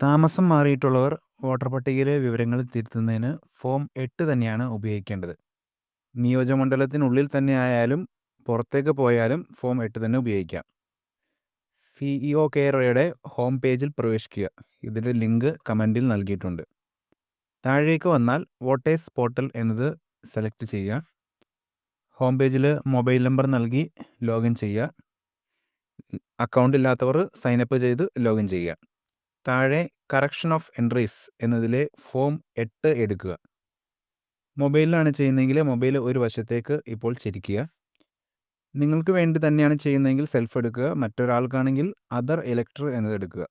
താമസം മാറിയിട്ടുള്ളവർ വോട്ടർ പട്ടികയിലെ വിവരങ്ങൾ തിരുത്തുന്നതിന് ഫോം എട്ട് തന്നെയാണ് ഉപയോഗിക്കേണ്ടത്. നിയോജകമണ്ഡലത്തിനുള്ളിൽ തന്നെ ആയാലും പുറത്തേക്ക് പോയാലും ഫോം എട്ട് തന്നെ ഉപയോഗിക്കാം. സിഇഒ കെയറയുടെ ഹോം പേജിൽ പ്രവേശിക്കുക. ഇതിന്റെ ലിങ്ക് കമന്റിൽ നൽകിയിട്ടുണ്ട്. താഴേക്ക് വന്നാൽ വോട്ടേഴ്സ് പോർട്ടൽ എന്നത് സെലക്ട് ചെയ്യുക. ഹോം പേജിൽ മൊബൈൽ നമ്പർ നൽകി ലോഗിൻ ചെയ്യുക. അക്കൗണ്ട് ഇല്ലാത്തവർ സൈനപ്പ് ചെയ്ത് ലോഗിൻ ചെയ്യുക. താഴെ കറക്ഷൻ ഓഫ് എൻട്രീസ് എന്നതിൽ ഫോം എട്ട് എടുക്കുക. മൊബൈലിലാണ് ചെയ്യുന്നതെങ്കിൽ മൊബൈൽ ഒരു വശത്തേക്ക് ഇപ്പോൾ ചിരിക്കുക. നിങ്ങൾക്ക് വേണ്ടി തന്നെയാണ് ചെയ്യുന്നതെങ്കിൽ സെൽഫ് എടുക്കുക. മറ്റൊരാൾക്കാണെങ്കിൽ അതർ ഇലക്ടർ എന്നത് എടുക്കുക.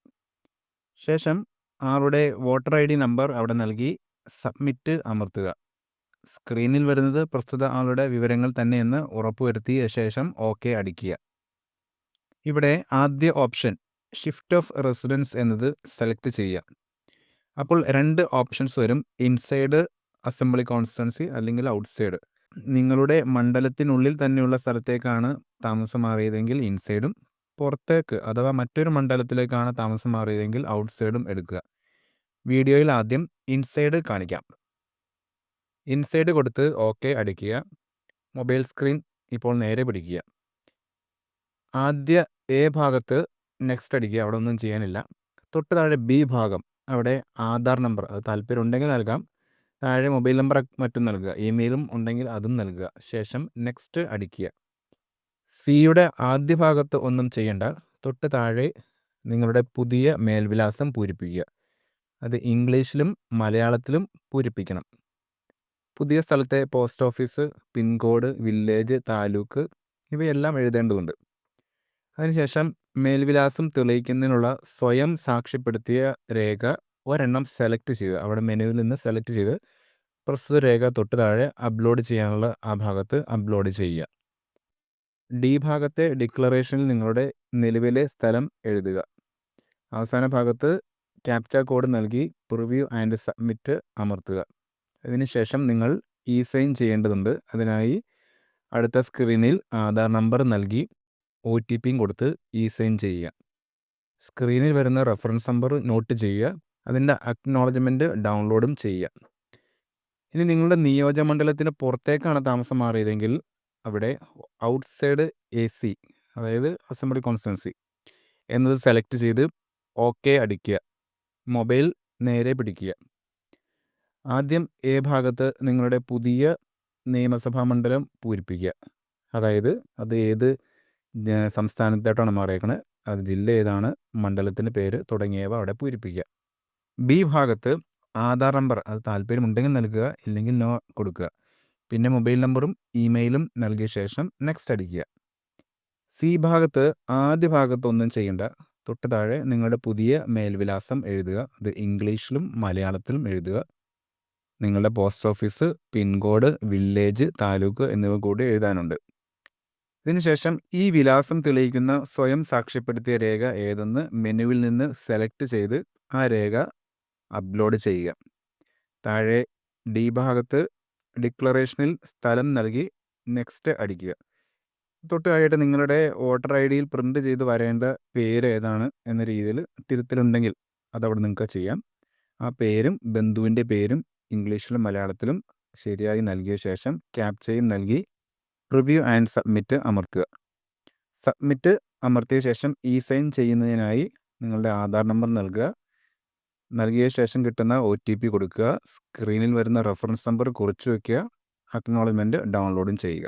ശേഷം ആളുടെ വോട്ടർ ഐ ഡി നമ്പർ അവിടെ നൽകി സബ്മിറ്റ് അമർത്തുക. സ്ക്രീനിൽ വരുന്നത് പ്രസ്തുത ആളുടെ വിവരങ്ങൾ തന്നെയെന്ന് ഉറപ്പുവരുത്തിയ ശേഷം ഓക്കെ അടിക്കുക. ഇവിടെ ആദ്യ ഓപ്ഷൻ ഷിഫ്റ്റ് ഓഫ് റെസിഡൻസ് എന്നത് സെലക്ട് ചെയ്യുക. അപ്പോൾ രണ്ട് ഓപ്ഷൻസ് വരും. ഇൻസൈഡ് അസംബ്ലി കോൺസ്റ്റൻസി അല്ലെങ്കിൽ ഔട്ട്സൈഡ് നിങ്ങളുടെ മണ്ഡലത്തിനുള്ളിൽ തന്നെയുള്ള സ്ഥലത്തേക്കാണ് താമസം മാറിയതെങ്കിൽ ഇൻസൈഡും പുറത്തേക്ക് അഥവാ മറ്റൊരു മണ്ഡലത്തിലേക്കാണ് താമസം മാറിയതെങ്കിൽ ഔട്ട്സൈഡും എടുക്കുക. വീഡിയോയിൽ ആദ്യം ഇൻസൈഡ് കാണിക്കാം. ഇൻസൈഡ് കൊടുത്ത് ഓക്കെ അടിക്കുക. മൊബൈൽ സ്ക്രീൻ ഇപ്പോൾ നേരെ പിടിക്കുക. ആദ്യ എ ഭാഗത്ത് നെക്സ്റ്റ് അടിക്കുക. അവിടെ ഒന്നും ചെയ്യാനില്ല. തൊട്ട് താഴെ ബി ഭാഗം. അവിടെ ആധാർ നമ്പർ. അത് താല്പര്യം ഉണ്ടെങ്കിൽ നൽകാം. താഴെ മൊബൈൽ നമ്പർ മറ്റും നൽകുക. ഇമെയിലും ഉണ്ടെങ്കിൽ അതും നൽകുക. ശേഷം നെക്സ്റ്റ് അടിക്കുക. സിയുടെ ആദ്യ ഭാഗത്ത് ഒന്നും ചെയ്യേണ്ട. തൊട്ട് താഴെ നിങ്ങളുടെ പുതിയ മേൽവിലാസം പൂരിപ്പിക്കുക. അത് ഇംഗ്ലീഷിലും മലയാളത്തിലും പൂരിപ്പിക്കണം. പുതിയ സ്ഥലത്തെ post office pincode village taluk ഇവയെല്ലാം എഴുതേണ്ടതുണ്ട്. അതിനുശേഷം മേൽവിലാസം തെളിയിക്കുന്നതിനുള്ള സ്വയം സാക്ഷ്യപ്പെടുത്തിയ രേഖ ഒരെണ്ണം സെലക്ട് ചെയ്ത് അവിടെ മെനുവിൽ നിന്ന് സെലക്ട് ചെയ്ത് പ്രസ്തുത രേഖ തൊട്ട് താഴെ അപ്ലോഡ് ചെയ്യാനുള്ള ആ ഭാഗത്ത് അപ്ലോഡ് ചെയ്യുക. ഡി ഭാഗത്തെ ഡിക്ലറേഷനിൽ നിങ്ങളുടെ നിലവിലെ സ്ഥലം എഴുതുക. അവസാന ഭാഗത്ത് ക്യാപ്ച കോഡ് നൽകി പ്രിവ്യൂ ആൻഡ് സബ്മിറ്റ് അമർത്തുക. അതിനുശേഷം നിങ്ങൾ ഇ സൈൻ ചെയ്യേണ്ടതുണ്ട്. അതിനായി അടുത്ത സ്ക്രീനിൽ ആധാർ നമ്പർ നൽകി ഒ ടി പിയും കൊടുത്ത് ഇ സൈൻ ചെയ്യുക. സ്ക്രീനിൽ വരുന്ന റെഫറൻസ് നമ്പർ നോട്ട് ചെയ്യുക. അതിന്റെ അക്നോളജ്മെന്റ് ഡൗൺലോഡും ചെയ്യുക. ഇനി നിങ്ങളുടെ നിയോജകമണ്ഡലത്തിന് പുറത്തേക്കാണ് താമസം മാറിയതെങ്കിൽ അവിടെ ഔട്ട്സൈഡ് എ സി അതായത് അസംബ്ലി കോൺസ്റ്റൻസി എന്നത് സെലക്ട് ചെയ്ത് ഓക്കെ അടിക്കുക. മൊബൈൽ നേരെ പിടിക്കുക. ആദ്യം എ ഭാഗത്ത് നിങ്ങളുടെ പുതിയ നിയമസഭാ മണ്ഡലം പൂരിപ്പിക്കുക. അതായത് അത് ഏത് സംസ്ഥാനത്തായിട്ടാണ് മാറിയേക്കണത് അത് ജില്ല ഏതാണ് മണ്ഡലത്തിന്റെ പേര് തുടങ്ങിയവ അവിടെ പൂരിപ്പിക്കുക. ബി ഭാഗത്ത് ആധാർ നമ്പർ അത് താല്പര്യമുണ്ടെങ്കിൽ നൽകുക ഇല്ലെങ്കിൽ നോ കൊടുക്കുക. പിന്നെ മൊബൈൽ നമ്പറും ഇമെയിലും നൽകിയ ശേഷം നെക്സ്റ്റ് അടിക്കുക. സി ഭാഗത്ത് ആദ്യ ഭാഗത്ത് ഒന്നും ചെയ്യേണ്ട. തൊട്ട് താഴെ നിങ്ങളുടെ പുതിയ മേൽവിലാസം എഴുതുക. അത് ഇംഗ്ലീഷിലും മലയാളത്തിലും എഴുതുക. നിങ്ങളുടെ post office pincode village taluk എന്നിവ കൂടി എഴുതാനുണ്ട്. ഇതിനുശേഷം ഈ വിലാസം തെളിയിക്കുന്ന സ്വയം സാക്ഷ്യപ്പെടുത്തിയ രേഖ ഏതെന്ന് മെനുവിൽ നിന്ന് സെലക്ട് ചെയ്ത് ആ രേഖ അപ്ലോഡ് ചെയ്യുക. താഴെ ഡി ഭാഗത്ത് ഡിക്ലറേഷനിൽ സ്ഥലം നൽകി നെക്സ്റ്റ് അടിക്കുക. തൊട്ട് ആയിട്ട് നിങ്ങളുടെ വോട്ടർ ഐ ഡിയിൽ പ്രിന്റ് ചെയ്ത് വരേണ്ട പേര് ഏതാണ് എന്ന രീതിയിൽ തിരുത്തലുണ്ടെങ്കിൽ അതവിടെ നിങ്ങൾക്ക് ചെയ്യാം. ആ പേരും ബന്ധുവിന്റെ പേരും ഇംഗ്ലീഷിലും മലയാളത്തിലും ശരിയായി നൽകിയ ശേഷം ക്യാപ്ചയും നൽകി റിവ്യൂ ആൻഡ് സബ്മിറ്റ് അമർത്തുക. സബ്മിറ്റ് അമർത്തിയ ശേഷം ഇ സൈൻ ചെയ്യുന്നതിനായി നിങ്ങളുടെ ആധാർ നമ്പർ നൽകുക. നൽകിയ ശേഷം കിട്ടുന്ന ഒ ടി പി കൊടുക്കുക. സ്ക്രീനിൽ വരുന്ന റെഫറൻസ് നമ്പർ കുറിച്ച് വയ്ക്കുക. അക്നോളജ്മെന്റ് ഡൗൺലോഡും ചെയ്യുക.